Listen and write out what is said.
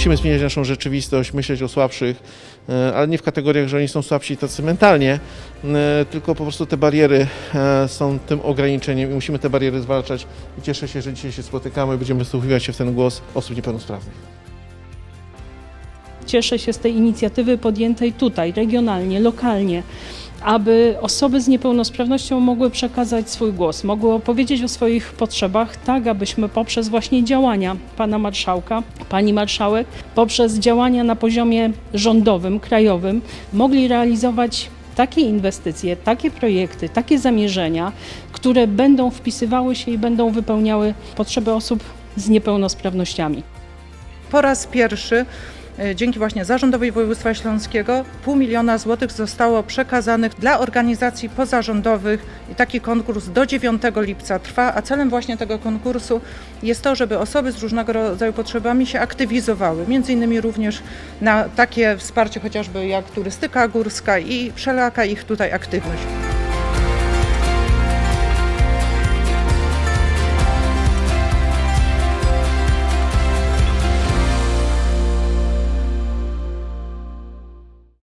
Musimy zmieniać naszą rzeczywistość, myśleć o słabszych, e, ale nie w kategoriach, że oni są słabsi tacy mentalnie, e, tylko po prostu te bariery e, są tym ograniczeniem i musimy te bariery zwalczać. I cieszę się, że dzisiaj się spotykamy, będziemy wsłuchiwać się w ten głos osób niepełnosprawnych. Cieszę się z tej inicjatywy podjętej tutaj, regionalnie, lokalnie, aby osoby z niepełnosprawnością mogły przekazać swój głos, mogły opowiedzieć o swoich potrzebach, tak abyśmy poprzez właśnie działania pana marszałka, pani marszałek, poprzez działania na poziomie rządowym, krajowym, mogli realizować takie inwestycje, takie projekty, takie zamierzenia, które będą wpisywały się i będą wypełniały potrzeby osób z niepełnosprawnościami. Po raz pierwszy dzięki właśnie Zarządowi Województwa Śląskiego pół miliona złotych zostało przekazanych dla organizacji pozarządowych i taki konkurs do 9 lipca trwa, a celem właśnie tego konkursu jest to, żeby osoby z różnego rodzaju potrzebami się aktywizowały, między innymi również na takie wsparcie chociażby jak turystyka górska i wszelaka ich tutaj aktywność.